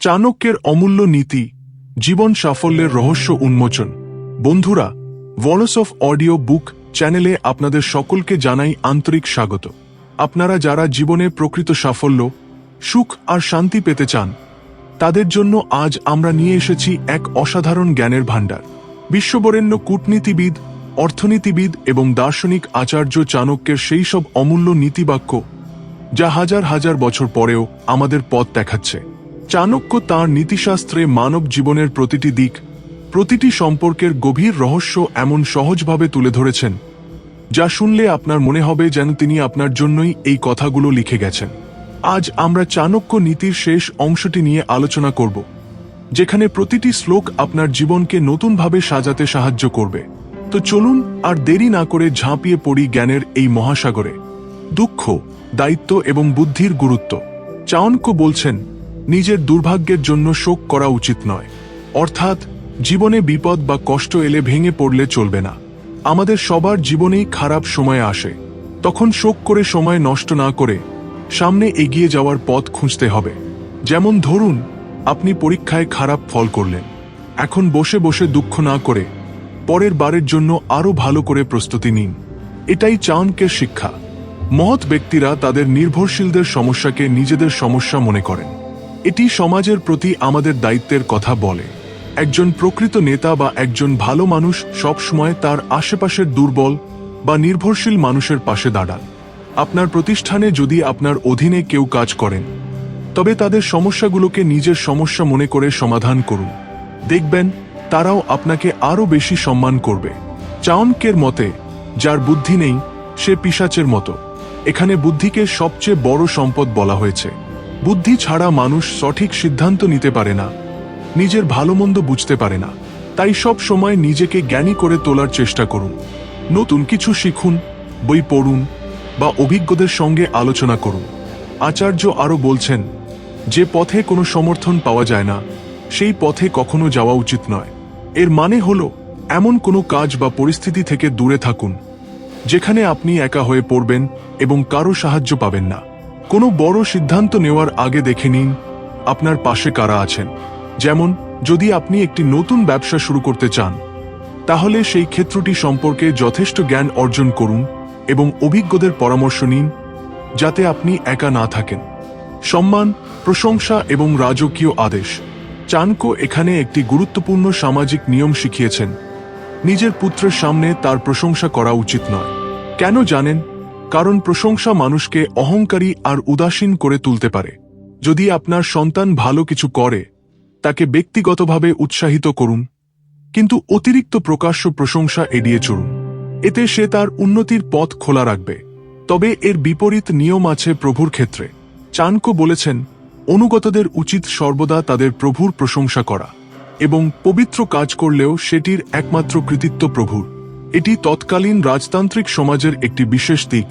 চাণক্যের অমূল্য নীতি, জীবন সাফল্যের রহস্য উন্মোচন। বন্ধুরা ভলস অফ অডিও বুক চ্যানেলে আপনাদের সকলকে জানাই আন্তরিক স্বাগত। আপনারা যারা জীবনে প্রকৃত সাফল্য, সুখ আর শান্তি পেতে চান, তাদের জন্য আজ আমরা নিয়ে এসেছি এক অসাধারণ জ্ঞানের ভাণ্ডার। বিশ্ববরেণ্য কূটনীতিবিদ, অর্থনীতিবিদ এবং দার্শনিক আচার্য চাণক্যের সেই সব অমূল্য নীতিবাক্য, যা হাজার হাজার বছর পরেও আমাদের পথ দেখাচ্ছে। চাণক্য তাঁর নীতিশাস্ত্রে মানব জীবনের প্রতিটি দিক, প্রতিটি সম্পর্কের গভীর রহস্য এমন সহজভাবে তুলে ধরেছেন, যা শুনলে আপনার মনে হবে যেন তিনি আপনার জন্যই এই কথাগুলো লিখে গেছেন। আজ আমরা চাণক্য নীতির শেষ অংশটি নিয়ে আলোচনা করব, যেখানে প্রতিটি শ্লোক আপনার জীবনকে নতুনভাবে সাজাতে সাহায্য করবে। তো চলুন আর দেরি না করে ঝাঁপিয়ে পড়ি জ্ঞানের এই মহাসাগরে। দুঃখ, দায়িত্ব এবং বুদ্ধির গুরুত্ব। চাণক্য বলছেন নিজের দুর্ভাগ্যের জন্য শোক করা উচিত নয়। অর্থাৎ, জীবনে বিপদ বা কষ্ট এলে ভেঙে পড়লে চলবে না। আমাদের সবার জীবনেই খারাপ সময় আসে। তখন শোক করে সময় নষ্ট না করে সামনে এগিয়ে যাওয়ার পথ খুঁজতে হবে। যেমন ধরুন, আপনি পরীক্ষায় খারাপ ফল করলেন। এখন বসে বসে দুঃখ না করে পরের বারের জন্য আরও ভালো করে প্রস্তুতি নিন। এটাই চাণক্যের শিক্ষা। মহৎ ব্যক্তিরা তাদের নির্ভরশীলদের সমস্যাকে নিজেদের সমস্যা মনে করেন। এটি সমাজের প্রতি আমাদের দায়িত্বের কথা বলে। একজন প্রকৃত নেতা বা একজন ভালো মানুষ সবসময় তার আশেপাশের দুর্বল বা নির্ভরশীল মানুষের পাশে দাঁড়ান। আপনার প্রতিষ্ঠানে যদি আপনার অধীনে কেউ কাজ করেন, তবে তাদের সমস্যাগুলোকে নিজের সমস্যা মনে করে সমাধান করুন। দেখবেন, তারাও আপনাকে আরও বেশি সম্মান করবে। চাণক্যের মতে, যার বুদ্ধি নেই, সে পিসাচের মতো। এখানে বুদ্ধিকে সবচেয়ে বড় সম্পদ বলা হয়েছে। বুদ্ধি ছাড়া মানুষ সঠিক সিদ্ধান্ত নিতে পারে না। নিজের ভালো মন্দ বুঝতে পারে না। তাই সব সময় নিজেকে জ্ঞানী করে তোলার চেষ্টা করুন। নতুন কিছু শিখুন, বই পড়ুন বা অভিজ্ঞদের সঙ্গে আলোচনা করুন। আচার্য আরও বলছেন, যে পথে কোনো সমর্থন পাওয়া যায় না, সেই পথে কখনো যাওয়া উচিত নয়। এর মানে হল, এমন কোনো কাজ বা পরিস্থিতি থেকে দূরে থাকুন, যেখানে আপনি একা হয়ে পড়বেন এবং কারও সাহায্য পাবেন না। কোনো বড় সিদ্ধান্ত নেওয়ার আগে দেখে নিন, আপনার পাশে কারা আছেন। যেমন, যদি আপনি একটি নতুন ব্যবসা শুরু করতে চান, তাহলে সেই ক্ষেত্রটি সম্পর্কে যথেষ্ট জ্ঞান অর্জন করুন এবং অভিজ্ঞদের পরামর্শ নিন, যাতে আপনি একা না থাকেন। সম্মান, প্রশংসা এবং রাজকীয় আদেশ। চানকো এখানে একটি গুরুত্বপূর্ণ সামাজিক নিয়ম শিখিয়েছেন, নিজের পুত্রের সামনে তার প্রশংসা করা উচিত নয়। কেন জানেন? কারণ প্রশংসা মানুষকে অহংকারী আর উদাসীন করে তুলতে পারে। যদি আপনার সন্তান ভালো কিছু করে, তাকে ব্যক্তিগতভাবে উৎসাহিত করুন, কিন্তু অতিরিক্ত প্রকাশ্য প্রশংসা এড়িয়ে চলুন। এতে সে তার উন্নতির পথ খোলা রাখবে। তবে এর বিপরীত নিয়ম আছে প্রভুর ক্ষেত্রে। চাণক্য বলেছেন, অনুগতদের উচিত সর্বদা তাদের প্রভুর প্রশংসা করা এবং পবিত্র কাজ করলেও সেটির একমাত্র কৃতিত্ব প্রভুর। এটি তৎকালীন রাজতান্ত্রিক সমাজের একটি বিশেষ দিক,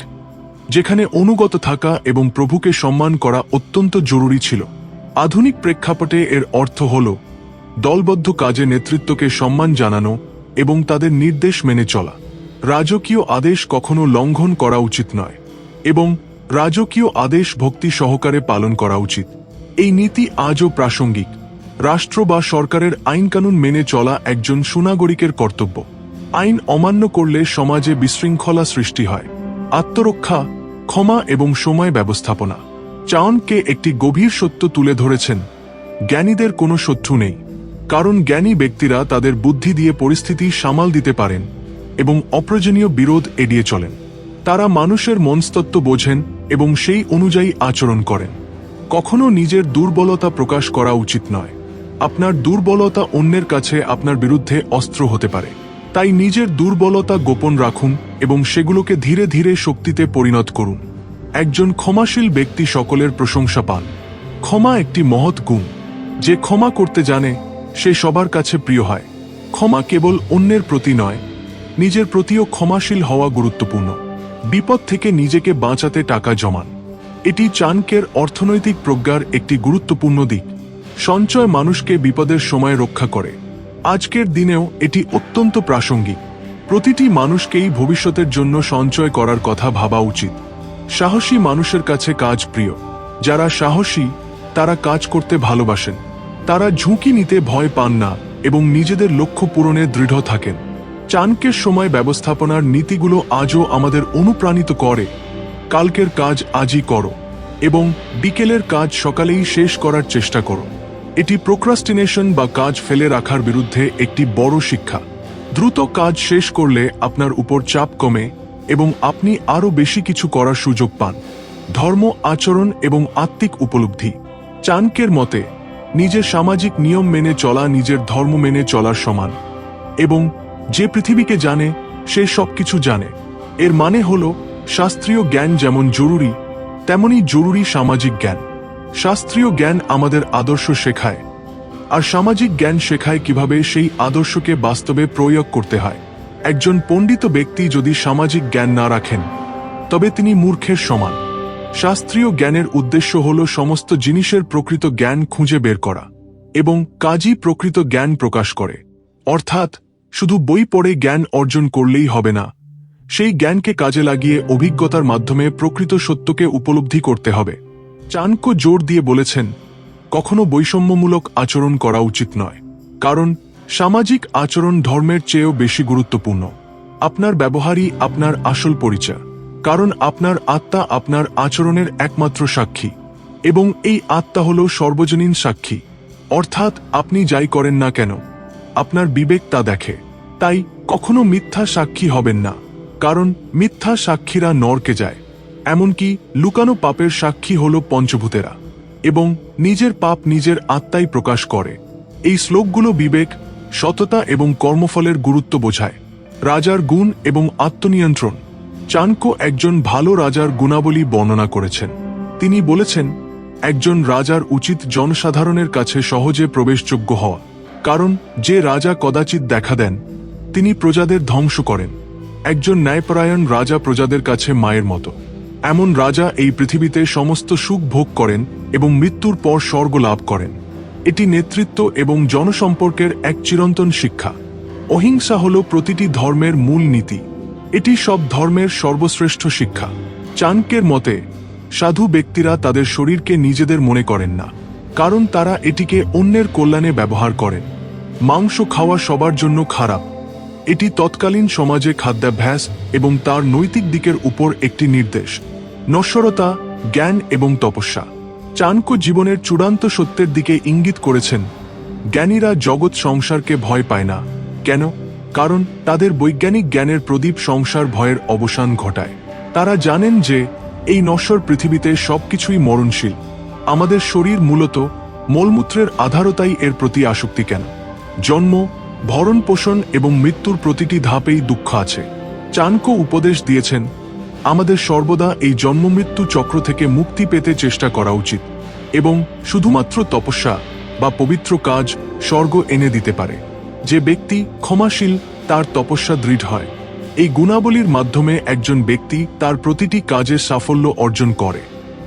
যেখানে অনুগত থাকা এবং প্রভুকে সম্মান করা অত্যন্ত জরুরি ছিল। আধুনিক প্রেক্ষাপটে এর অর্থ হল, দলবদ্ধ কাজে নেতৃত্বকে সম্মান জানানো এবং তাদের নির্দেশ মেনে চলা। রাজকীয় আদেশ কখনো লঙ্ঘন করা উচিত নয় এবং রাজকীয় আদেশ ভক্তি সহকারে পালন করা উচিত। এই নীতি আজও প্রাসঙ্গিক। রাষ্ট্র বা সরকারের আইনকানুন মেনে চলা একজন সুনাগরিকের কর্তব্য। আইন অমান্য করলে সমাজে বিশৃঙ্খলা সৃষ্টি হয়। আত্মরক্ষা, ক্ষমা এবং সময় ব্যবস্থাপনা। চাণকে একটি গভীর সত্য তুলে ধরেছেন। জ্ঞানীদের কোনো শত্রু নেই। কারণ জ্ঞানী ব্যক্তিরা তাদের বুদ্ধি দিয়ে পরিস্থিতি সামাল দিতে পারেন এবং অপ্রয়োজনীয় বিরোধ এড়িয়ে চলেন। তারা মানুষের মনস্তত্ত্ব বোঝেন এবং সেই অনুযায়ী আচরণ করেন। কখনো নিজের দুর্বলতা প্রকাশ করা উচিত নয়। আপনার দুর্বলতা অন্যের কাছে আপনার বিরুদ্ধে অস্ত্র হতে পারে। তাই নিজের দুর্বলতা গোপন রাখুন এবং সেগুলোকে ধীরে ধীরে শক্তিতে পরিণত করুন। একজন ক্ষমাশীল ব্যক্তি সকলের প্রশংসা পান। ক্ষমা একটি মহৎ গুণ। যে ক্ষমা করতে জানে, সে সবার কাছে প্রিয় হয়। ক্ষমা কেবল অন্যের প্রতি নয়, নিজের প্রতিও ক্ষমাশীল হওয়া গুরুত্বপূর্ণ। বিপদ থেকে নিজেকে বাঁচাতে টাকা জমান। এটি চানকের অর্থনৈতিক প্রজ্ঞার একটি গুরুত্বপূর্ণ দিক। সঞ্চয় মানুষকে বিপদের সময় রক্ষা করে। আজকের দিনেও এটি অত্যন্ত প্রাসঙ্গিক। প্রতিটি মানুষকেই ভবিষ্যতের জন্য সঞ্চয় করার কথা ভাবা উচিত। সাহসী মানুষের কাছে কাজ প্রিয়। যারা সাহসী, তারা কাজ করতে ভালোবাসেন। তারা ঝুঁকি নিতে ভয় পান না এবং নিজেদের লক্ষ্য পূরণে দৃঢ় থাকেন। চানকের সময় ব্যবস্থাপনার নীতিগুলো আজও আমাদের অনুপ্রাণিত করে। কালকের কাজ আজই করো এবং বিকেলের কাজ সকালেই শেষ করার চেষ্টা করো। এটি প্রোক্রাস্টিনেশন বা কাজ ফেলে রাখার বিরুদ্ধে একটি বড় শিক্ষা। দ্রুত কাজ শেষ করলে আপনার উপর চাপ কমে এবং আপনি আরও বেশি কিছু করার সুযোগ পান। ধর্ম, আচরণ এবং আত্মিক উপলব্ধি। চানকের মতে, নিজের সামাজিক নিয়ম মেনে চলা নিজের ধর্ম মেনে চলার সমান এবং যে পৃথিবীকে জানে, সে সবকিছু জানে। এর মানে হল, শাস্ত্রীয় জ্ঞান যেমন জরুরি তেমনি জরুরি সামাজিক জ্ঞান। শাস্ত্রীয় জ্ঞান আমাদের আদর্শ শেখায়, আর সামাজিক জ্ঞান শেখায় কীভাবে সেই আদর্শকে বাস্তবে প্রয়োগ করতে হয়। একজন পণ্ডিত ব্যক্তি যদি সামাজিক জ্ঞান না রাখেন, তবে তিনি মূর্খের সমান। শাস্ত্রীয় জ্ঞানের উদ্দেশ্য হল সমস্ত জিনিসের প্রকৃত জ্ঞান খুঁজে বের করা এবং কাজই প্রকৃত জ্ঞান প্রকাশ করে। অর্থাৎ, শুধু বই পড়ে জ্ঞান অর্জন করলেই হবে না, সেই জ্ঞানকে কাজে লাগিয়ে অভিজ্ঞতার মাধ্যমে প্রকৃত সত্যকে উপলব্ধি করতে হবে। চাণক্য জোর দিয়ে বলেছেন, কখনো বৈষম্যমূলক আচরণ করা উচিত নয়, কারণ সামাজিক আচরণ ধর্মের চেয়েও বেশি গুরুত্বপূর্ণ। আপনার ব্যবহারই আপনার আসল পরিচয়, কারণ আপনার আত্মা আপনার আচরণের একমাত্র সাক্ষী, এবং এই আত্মা হল সর্বজনীন সাক্ষী। অর্থাৎ আপনি যাই করেন না কেন, আপনার বিবেক তা দেখে। তাই কখনো মিথ্যা সাক্ষী হবেন না, কারণ মিথ্যা সাক্ষীরা নরকে যায়। এমনকি লুকানো পাপের সাক্ষী হল পঞ্চভূতেরা এবং নিজের পাপ নিজের আত্মাই প্রকাশ করে। এই শ্লোকগুলো বিবেক, সততা এবং কর্মফলের গুরুত্ব বোঝায়। রাজার গুণ এবং আত্মনিয়ন্ত্রণ। চাণক্য একজন ভালো রাজার গুণাবলী বর্ণনা করেছেন। তিনি বলেছেন, একজন রাজার উচিত জনসাধারণের কাছে সহজে প্রবেশযোগ্য হওয়া। কারণ যে রাজা কদাচিৎ দেখা দেন, তিনি প্রজাদের ধ্বংস করেন। একজন ন্যায়পরায়ণ রাজা প্রজাদের কাছে মায়ের মতো। এমন রাজা এই পৃথিবীতে সমস্ত সুখ ভোগ করেন এবং মৃত্যুর পর স্বর্গ লাভ করেন। এটি নেতৃত্ব এবং জনসম্পর্কের এক চিরন্তন শিক্ষা। অহিংসা হল প্রতিটি ধর্মের মূল নীতি। এটি সব ধর্মের সর্বশ্রেষ্ঠ শিক্ষা। চাণক্যের মতে, সাধু ব্যক্তিরা তাদের শরীরকে নিজেদের মনে করেন না, কারণ তারা এটিকে অন্যের কল্যাণে ব্যবহার করেন। মাংস খাওয়া সবার জন্য খারাপ। এটি তৎকালীন সমাজে খাদ্যাভ্যাস এবং তার নৈতিক দিকের উপর একটি নির্দেশ। নশ্বরতা, জ্ঞান এবং তপস্যা। চাণক্য জীবনের চূড়ান্ত সত্যের দিকে ইঙ্গিত করেছেন। জ্ঞানীরা জগৎ সংসারকে ভয় পায় না। কেন? কারণ তাদের বৈজ্ঞানিক জ্ঞানের প্রদীপ সংসার ভয়ের অবসান ঘটায়। তারা জানেন যে এই নশ্বর পৃথিবীতে সবকিছুই মরণশীল। আমাদের শরীর মূলত মলমূত্রের আধারতাই এর প্রতি আসক্তি কেন? জন্ম ভরণ পোষণ এবং মৃত্যুর প্রতিটি ধাপেই দুঃখ আছে। চাণক্য উপদেশ দিয়েছেন, আমাদের সর্বদা এই জন্মমৃত্যু চক্র থেকে মুক্তি পেতে চেষ্টা করা উচিত এবং শুধুমাত্র তপস্যা বা পবিত্র কাজ স্বর্গ এনে দিতে পারে। যে ব্যক্তি ক্ষমাশীল, তার তপস্যা দৃঢ় হয়। এই গুণাবলীর মাধ্যমে একজন ব্যক্তি তার প্রতিটি কাজে সাফল্য অর্জন করে।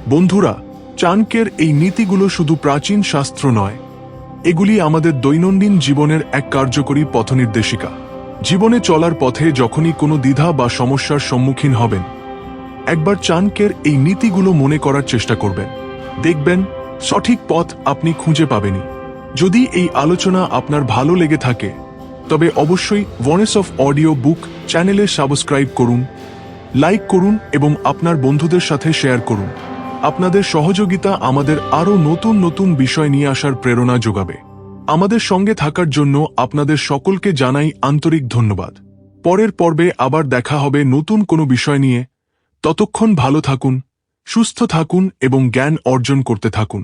বন্ধুরা, চাণক্যের এই নীতিগুলো শুধু প্রাচীন শাস্ত্র নয় এগুলি আমাদের দৈনন্দিন জীবনের এক কার্যকরী পথনির্দেশিকা। জীবনে চলার পথে যখনই কোনো দ্বিধা বা সমস্যার সম্মুখীন হবেন, একবার চাণক্যের এই নীতিগুলো মনে করার চেষ্টা করবেন। দেখবেন, সঠিক পথ আপনি খুঁজে পাবেনই। যদি এই আলোচনা আপনার ভালো লেগে থাকে, তবে অবশ্যই ভয়েস অফ অডিও বুক চ্যানেলে সাবস্ক্রাইব করুন, লাইক করুন এবং আপনার বন্ধুদের সাথে শেয়ার করুন। আপনাদের সহযোগিতা আমাদের আরও নতুন নতুন বিষয় নিয়ে আসার প্রেরণা যোগাবে। আমাদের সঙ্গে থাকার জন্য আপনাদের সকলকে জানাই আন্তরিক ধন্যবাদ। পরের পর্বে আবার দেখা হবে নতুন কোনো বিষয় নিয়ে। ততক্ষণ ভালো থাকুন, সুস্থ থাকুন এবং জ্ঞান অর্জন করতে থাকুন।